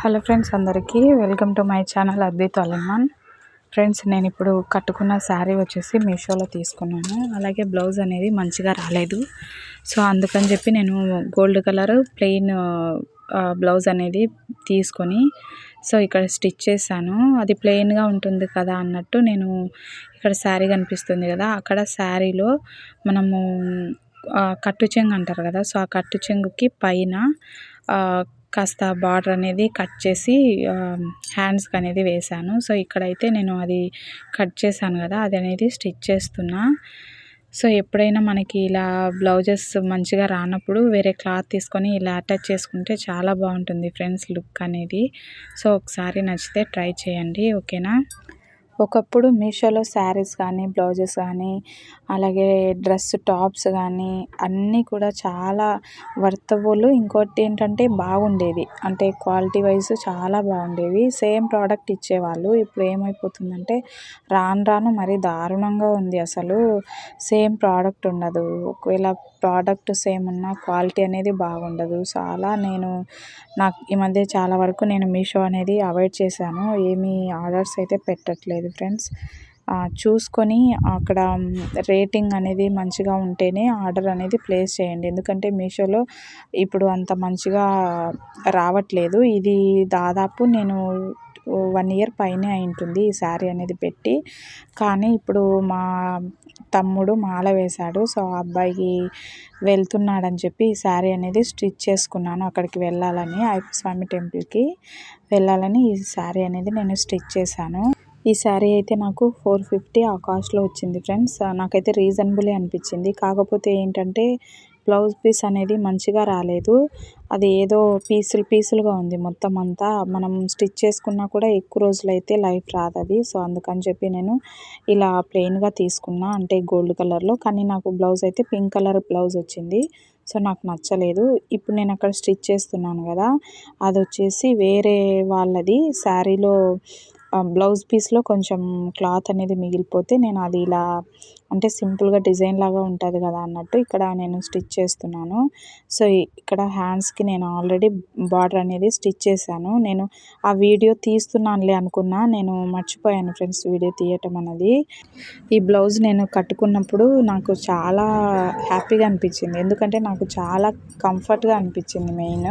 Hello friends అందరికీ welcome to my channel Advith Alaman. Friends నేను ఇప్పుడు కట్టుకున్న శారీ వచ్చేసి మీషోలో తీసుకున్నాను. అలాగే బ్లౌజ్ అనేది మంచిగా రాలేదు. సో అందుకని చెప్పి నేను గోల్డ్ కలర్ ప్లెయిన్ బ్లౌజ్ అనేది తీసుకొని సో ఇక్కడ స్టిచ్ చేశాను. అది ప్లెయిన్గా ఉంటుంది కదా అన్నట్టు నేను ఇక్కడ శారీ కనిపిస్తుంది కదా అక్కడ శారీలో మనము కట్టు చెంగు అంటారు కదా సో ఆ కట్టు చెంగుకి పైన కాస్త బార్డర్ అనేది కట్ చేసి హ్యాండ్స్కి అనేది వేశాను. సో ఇక్కడైతే నేను అది కట్ చేశాను కదా అది అనేది స్టిచ్ చేస్తున్నా. సో ఎప్పుడైనా మనకి ఇలా బ్లౌజెస్ మంచిగా రానప్పుడు వేరే క్లాత్ తీసుకొని ఇలా అటాచ్ చేసుకుంటే చాలా బాగుంటుంది ఫ్రెండ్స్ లుక్ అనేది. సో ఒకసారి నచ్చితే ట్రై చేయండి ఓకేనా? ఒకప్పుడు మీషోలో శారీస్ కానీ బ్లౌజెస్ కానీ అలాగే డ్రెస్ టాప్స్ కానీ అన్నీ కూడా చాలా వర్తబుల్. ఇంకోటి ఏంటంటే బాగుండేది అంటే క్వాలిటీ వైజ్ చాలా బాగుండేవి. సేమ్ ప్రోడక్ట్ ఇచ్చేవాళ్ళు. ఇప్పుడు ఏమైపోతుందంటే రాను రాను మరీ దారుణంగా ఉంది అసలు. సేమ్ ప్రోడక్ట్ ఉండదు. ఒకవేళ ప్రోడక్ట్ సేమ్ ఉన్న క్వాలిటీ అనేది బాగుండదు. చాలా నేను నాకు ఈ మధ్య చాలా వరకు నేను మీషో అనేది అవాయిడ్ చేశాను. ఏమీ ఆర్డర్స్ అయితే పెట్టట్లేదు. ఫ్రెండ్స్. చూసుకొని అక్కడ రేటింగ్ అనేది మంచిగా ఉంటేనే ఆర్డర్ అనేది ప్లేస్ చేయండి. ఎందుకంటే మీషోలో ఇప్పుడు అంత మంచిగా రావట్లేదు. ఇది దాదాపు నేను వన్ ఇయర్ పైనే అయింటుంది ఈ శారీ అనేది పెట్టి. కానీ ఇప్పుడు మా తమ్ముడు మాల వేశాడు. సో ఆ అబ్బాయికి వెళ్తున్నాడని చెప్పి ఈ శారీ అనేది స్టిచ్ చేసుకున్నాను అక్కడికి వెళ్ళాలని. అయ్యప్ప స్వామి టెంపుల్కి వెళ్ళాలని ఈ శారీ అనేది నేను స్టిచ్ చేశాను. ఈ శారీ అయితే నాకు ఫోర్ ఫిఫ్టీ ఆ కాస్ట్లో వచ్చింది ఫ్రెండ్స్. నాకైతే రీజనబులే అనిపించింది. కాకపోతే ఏంటంటే బ్లౌజ్ పీస్ అనేది మంచిగా రాలేదు. అది ఏదో పీసులు పీసులుగా ఉంది మొత్తం అంతా. మనం స్టిచ్ చేసుకున్నా కూడా ఎక్కువ రోజులు అయితే లైఫ్ రాదు అది. సో అందుకని చెప్పి నేను ఇలా ప్లెయిన్గా తీసుకున్నా అంటే గోల్డ్ కలర్లో. కానీ నాకు బ్లౌజ్ అయితే పింక్ కలర్ బ్లౌజ్ వచ్చింది. సో నాకు నచ్చలేదు. ఇప్పుడు నేను అక్కడ స్టిచ్ చేస్తున్నాను కదా. అది వచ్చేసి వేరే వాళ్ళది. శారీలో బ్లౌజ్ పీస్లో కొంచెం క్లాత్ అనేది మిగిలిపోతే నేను అది ఇలా అంటే సింపుల్గా డిజైన్ లాగా ఉంటుంది కదా అన్నట్టు ఇక్కడ నేను స్టిచ్ చేస్తున్నాను. సో ఇక్కడ హ్యాండ్స్కి నేను ఆల్రెడీ బార్డర్ అనేది స్టిచ్ చేశాను. నేను ఆ వీడియో తీస్తున్నానులే అనుకున్నా నేను మర్చిపోయాను ఫ్రెండ్స్ వీడియో తీయటం అనేది. ఈ బ్లౌజ్ నేను కట్టుకున్నప్పుడు నాకు చాలా హ్యాపీగా అనిపించింది. ఎందుకంటే నాకు చాలా కంఫర్ట్గా అనిపించింది మెయిన్.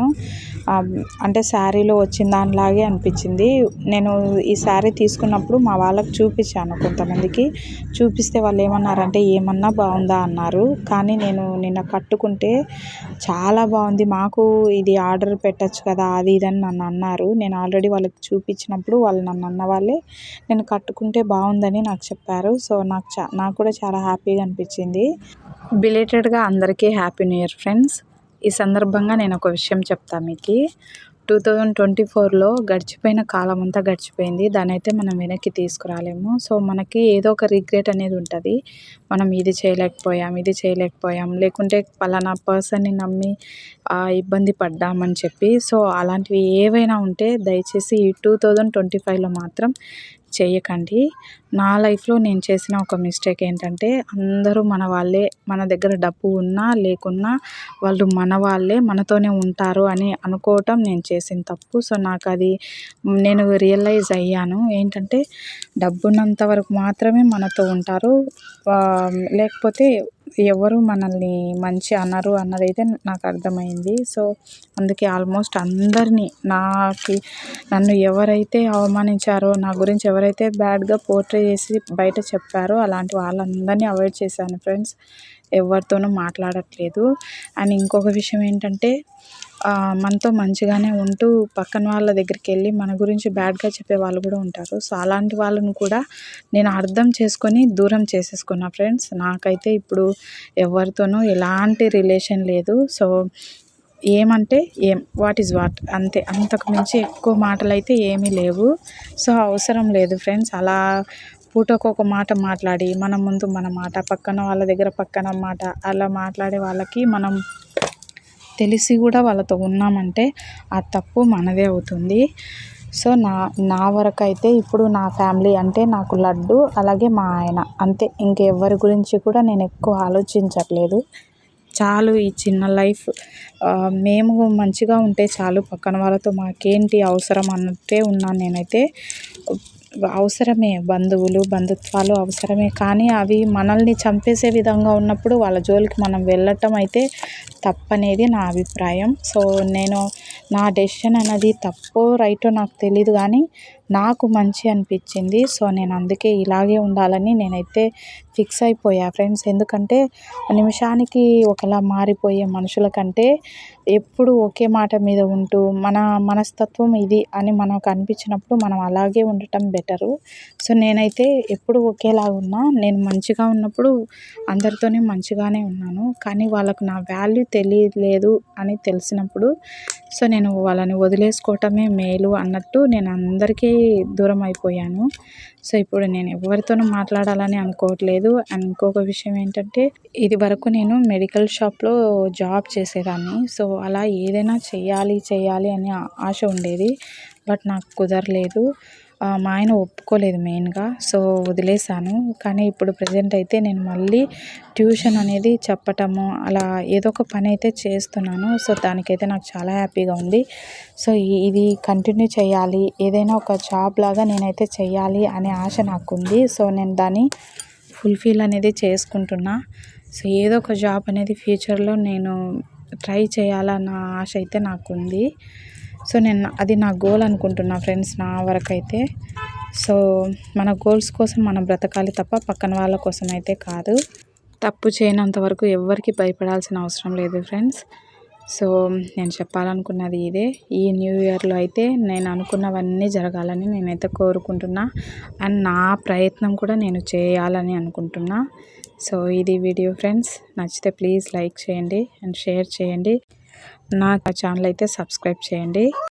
అంటే శారీలో వచ్చిన దానిలాగే అనిపించింది. నేను ఈ శారీ తీసుకున్నప్పుడు మా వాళ్ళకి చూపించాను కొంతమందికి. చూపిస్తే వాళ్ళు ఏమన్నా అంటే ఏమన్నా బాగుందా అన్నారు. కానీ నేను నిన్న కట్టుకుంటే చాలా బాగుంది. మాకు ఇది ఆర్డర్ పెట్టచ్చు కదా అది ఇది అని నన్ను అన్నారు. నేను ఆల్రెడీ వాళ్ళకి చూపించినప్పుడు వాళ్ళు నన్ను అన్న వాళ్ళే నేను కట్టుకుంటే బాగుందని నాకు చెప్పారు. సో నాకు చా నాకు కూడా చాలా హ్యాపీగా అనిపించింది. బిలేటెడ్గా అందరికీ హ్యాపీ న్యూ ఇయర్ ఫ్రెండ్స్. ఈ సందర్భంగా నేను ఒక విషయం చెప్తాను మీకు. టూ థౌజండ్ ట్వంటీ ఫోర్లో గడిచిపోయిన కాలం అంతా గడిచిపోయింది. దాని అయితే మనం వెనక్కి తీసుకురాలేము. సో మనకి ఏదో ఒక రిగ్రెట్ అనేది ఉంటుంది. మనం ఇది చేయలేకపోయాం ఇది చేయలేకపోయాం లేకుంటే పలానా పర్సన్ని నమ్మి ఇబ్బంది పడ్డామని చెప్పి. సో అలాంటివి ఏవైనా ఉంటే దయచేసి ఈ టూ థౌజండ్ ట్వంటీ ఫైవ్లో మాత్రం చేయకండి. నా లైఫ్లో నేను చేసిన ఒక మిస్టేక్ ఏంటంటే అందరూ మన వాళ్ళే మన దగ్గర డబ్బు ఉన్నా లేకున్నా వాళ్ళు మన వాళ్ళే మనతోనే ఉంటారు అని అనుకోవటం నేను చేసిన తప్పు. సో నాకు అది నేను రియలైజ్ అయ్యాను. ఏంటంటే డబ్బు ఉన్నంత వరకు మాత్రమే మనతో ఉంటారు. లేకపోతే ఎవరు మనల్ని మంచి అనరు అన్నదైతే నాకు అర్థమైంది. సో అందుకే ఆల్మోస్ట్ అందరినీ నాకు నన్ను ఎవరైతే అవమానించారో నా గురించి ఎవరైతే బ్యాడ్గా పోర్ట్రే చేసి బయట చెప్పారో అలాంటి వాళ్ళందరినీ అవాయిడ్ చేశాను ఫ్రెండ్స్. ఎవరితోనూ మాట్లాడట్లేదు. అండ్ ఇంకొక విషయం ఏంటంటే మనతో మంచిగానే ఉంటూ పక్కన వాళ్ళ దగ్గరికి వెళ్ళి మన గురించి బ్యాడ్గా చెప్పే వాళ్ళు కూడా ఉంటారు. సో అలాంటి వాళ్ళను కూడా నేను అర్థం చేసుకొని దూరం చేసేసుకున్నా ఫ్రెండ్స్. నాకైతే ఇప్పుడు ఎవరితోనూ ఎలాంటి రిలేషన్ లేదు. సో ఏమంటే ఏం వాట్ ఈజ్ వాట్ అంతే. అంతకు మించి ఎక్కువ మాటలు అయితే ఏమీ లేవు. సో అవసరం లేదు ఫ్రెండ్స్. అలా పూటకు ఒక మాట మాట్లాడి మన ముందు మన మాట పక్కన వాళ్ళ దగ్గర పక్కన మాట అలా మాట్లాడే వాళ్ళకి మనం తెలిసి కూడా వాళ్ళతో ఉన్నామంటే ఆ తప్పు మనదే అవుతుంది. సో నా నా వరకు అయితే ఇప్పుడు నా ఫ్యామిలీ అంటే నాకు లడ్డు అలాగే మా ఆయన. అంతే ఇంకెవ్వరి గురించి కూడా నేను ఎక్కువ ఆలోచించట్లేదు. చాలు ఈ చిన్న లైఫ్. మేము మంచిగా ఉంటే చాలు పక్కన వాళ్ళతో మాకేంటి అవసరం అన్నట్టే ఉన్నాను నేనైతే. అవసరమే బంధువులు బంధుత్వాలు అవసరమే. కానీ అవి మనల్ని చంపేసే విధంగా ఉన్నప్పుడు వాళ్ళ జోలికి మనం వెళ్ళటం అయితే తప్పనేది నా అభిప్రాయం. సో నేను నా డెసిషన్ అనేది తప్పో రైటో నాకు తెలీదు కానీ నాకు మంచి అనిపించింది. సో నేను అందుకే ఇలాగే ఉండాలని నేనైతే ఫిక్స్ అయిపోయా ఫ్రెండ్స్. ఎందుకంటే నిమిషానికి ఒకలా మారిపోయే మనుషుల కంటే ఎప్పుడు ఒకే మాట మీద ఉంటూ మన మనస్తత్వం ఇది అని మనకు అనిపించినప్పుడు మనం అలాగే ఉండటం బెటరు. సో నేనైతే ఎప్పుడు ఒకేలాగా ఉన్నా నేను మంచిగా ఉన్నప్పుడు అందరితోనే మంచిగానే ఉన్నాను. కానీ వాళ్ళకు నా వాల్యూ తెలియలేదు అని తెలిసినప్పుడు సో నేను వాళ్ళని వదిలేసుకోవటమే మేలు అన్నట్టు నేను అందరికీ దూరం అయిపోయాను సో ఇప్పుడు నేను ఎవరితోనూ మాట్లాడాలని అనుకోవట్లేదు. అండ్ ఇంకొక విషయం ఏంటంటే ఇది వరకు నేను మెడికల్ షాప్లో జాబ్ చేసేదాన్ని. సో అలా ఏదైనా చేయాలి చేయాలి అని ఆశ ఉండేది. బట్ నాకు కుదరలేదు. మా ఆయన ఒప్పుకోలేదు మెయిన్గా సో వదిలేసాను కానీ ఇప్పుడు ప్రజెంట్ అయితే నేను మళ్ళీ ట్యూషన్ అనేది చెప్పటము అలా ఏదో ఒక పని అయితే చేస్తున్నాను. సో దానికైతే నాకు చాలా హ్యాపీగా ఉంది. సో ఇది కంటిన్యూ చేయాలి ఏదైనా ఒక జాబ్ లాగా నేనైతే చేయాలి అనే ఆశ నాకు ఉంది సో నేను దాన్ని ఫుల్ఫిల్ అనేది చేసుకుంటున్నా. సో ఏదో ఒక జాబ్ అనేది ఫ్యూచర్లో నేను ట్రై చేయాలన్న ఆశ అయితే నాకు ఉంది సో నేను అది నా గోల్ అనుకుంటున్నా ఫ్రెండ్స్ నా వరకు అయితే సో మన గోల్స్ కోసం మనం బ్రతకాలి తప్ప పక్కన వాళ్ళ కోసం అయితే కాదు. తప్పు చేయనంత వరకు ఎవరికి భయపడాల్సిన అవసరం లేదు ఫ్రెండ్స్. సో నేను చెప్పాలనుకున్నది ఇదే. ఈ న్యూ ఇయర్లో అయితే నేను అనుకున్నవన్నీ జరగాలని నేనైతే కోరుకుంటున్నా. అండ్ నా ప్రయత్నం కూడా నేను చేయాలని అనుకుంటున్నా. సో ఇది వీడియో ఫ్రెండ్స్. నచ్చితే ప్లీజ్ లైక్ చేయండి అండ్ షేర్ చేయండి. నా ఛానల్ అయితే సబ్స్క్రైబ్ చేయండి.